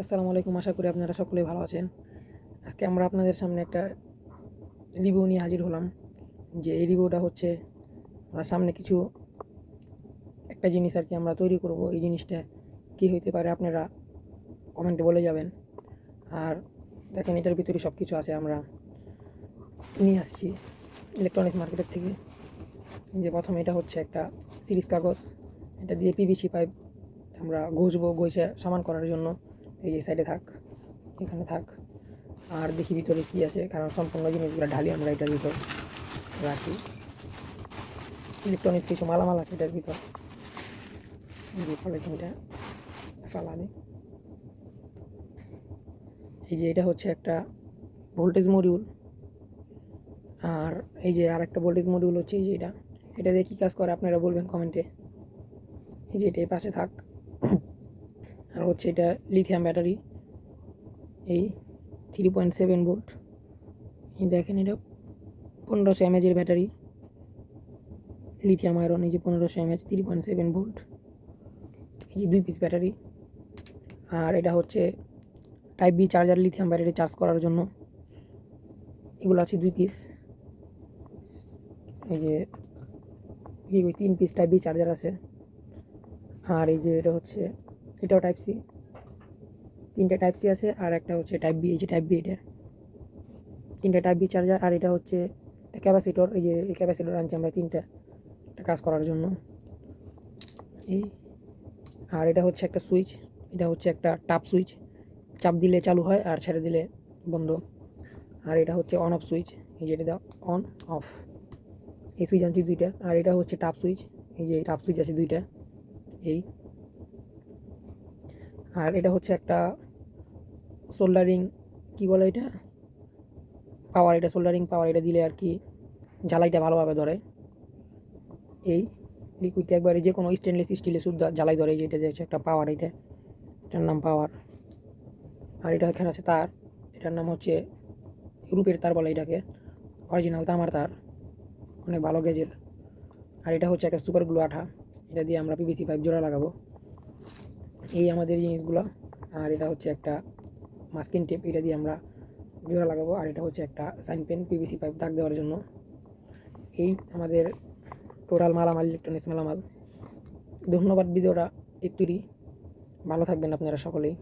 আসসালামু আলাইকুম, আশা করি আপনারা সকলেই ভালো আছেন। আজকে আমরা আপনাদের সামনে একটা রিভিউ নিয়ে হাজির হলাম, যে এই রিভিউটা হচ্ছে আমরা সামনে কিছু একটা জিনিস আর কি আমরা তৈরি করব। এই জিনিসটা কী হইতে পারে আপনারা কমেন্টে বলে যাবেন। আর দেখেন এটার ভিতরে সব কিছু আছে, আমরা নিয়ে আসছি ইলেকট্রনিক্স মার্কেটের থেকে। যে প্রথমে এটা হচ্ছে একটা সিরিজ কাগজ, এটা দিয়ে পিভিসি পাইপ আমরা ঘষবো, ঘষে সামান করার জন্য। এই যে সাইডে থাক, এখানে থাক। আর দেখি ভিতরে কী আছে, কারণ সম্পূর্ণ জিনিসগুলো ঢালি আমরা এটার ভিতর রাখি। ইলেকট্রনিক্স কিছু মালামাল আছে এটার ভিতর। পলিথিনটা ফালাবে এই যে এটা হচ্ছে একটা ভোল্টেজ মডিউল আর এই যে আর একটা ভোল্টেজ মডিউল হচ্ছে এই যে এটা। এটা দিয়ে কী কাজ করে, আপনারা বলবেন কমেন্টে এই যে এটা পাশে থাক। আর হচ্ছে এটা লিথিয়াম ব্যাটারি এই থ্রি পয়েন্ট সেভেন ভোল্ট এই দেখেন এটা পনেরোশো এমএজের ব্যাটারি লিথিয়াম আয়রন এই যে পনেরোশো MH three point seven volt এই যে দুই পিস ব্যাটারি আর এটা হচ্ছে type B charger lithium battery charge করার জন্য। এগুলো আছে দুই পিস এই যে তিন পিস টাইপ বি চার্জার আছে। আর এই যে এটা হচ্ছে এটাও টাইপ সি তিনটে টাইপ সি আছে আর একটা হচ্ছে টাইপ বি এই যে টাইপ বি এটা। তিনটে টাইপ বি চার্জার আর এটা হচ্ছে ক্যাপাসিটর এই যে এই ক্যাপাসিটর আনছি আমরা তিনটা কাজ করার জন্য। এই আর এটা হচ্ছে একটা সুইচ এটা হচ্ছে একটা টাপ সুইচ চাপ দিলে চালু হয় আর ছেড়ে দিলে বন্ধ। আর এটা হচ্ছে অন অফ সুইচ এই যে এটা অন অফ এই সুইচ আনছি দুইটা। আর এটা হচ্ছে টাপ সুইচ এই যে টাপ সুইচ আছে দুইটা। এই আর এটা হচ্ছে একটা সোল্ডারিং কি বলে এটা? পাওয়ার এটা সোল্ডারিং পাওয়ার এটা দিলে আর কি জ্বালাইটা ভালোভাবে ধরে। এই লিকুইডটা একবারে যে কোনো স্টেনলেস স্টিলে শুদ্ধ জ্বালাই ধরে যেটা যে একটা পাওয়ার এটা এটার নাম পাওয়ার আর এটা এখানে আছে তার, এটার নাম হচ্ছে রূপের তার বলে এটাকে। অরিজিনাল তামার তার, অনেক ভালো গেজের। আর এটা হচ্ছে একটা সুপার গ্লু আঠা, এটা দিয়ে আমরা পিভিসি পাইপ জোড়া লাগাবো। এই আমাদের জিনিসগুলো। আর এটা হচ্ছে একটা মাস্কিন টেপ এটা দিয়ে আমরা জোড়া লাগাবো। আর এটা হচ্ছে একটা সাইন পেন পিভিসি পাইপ দাগ দেওয়ার জন্য। এই আমাদের টোটাল মালামাল ইলেকট্রনিক্স মালামাল। ধন্যবাদ ভিডিওটা একটুরই। ভালো থাকবেন আপনারা সকলেই।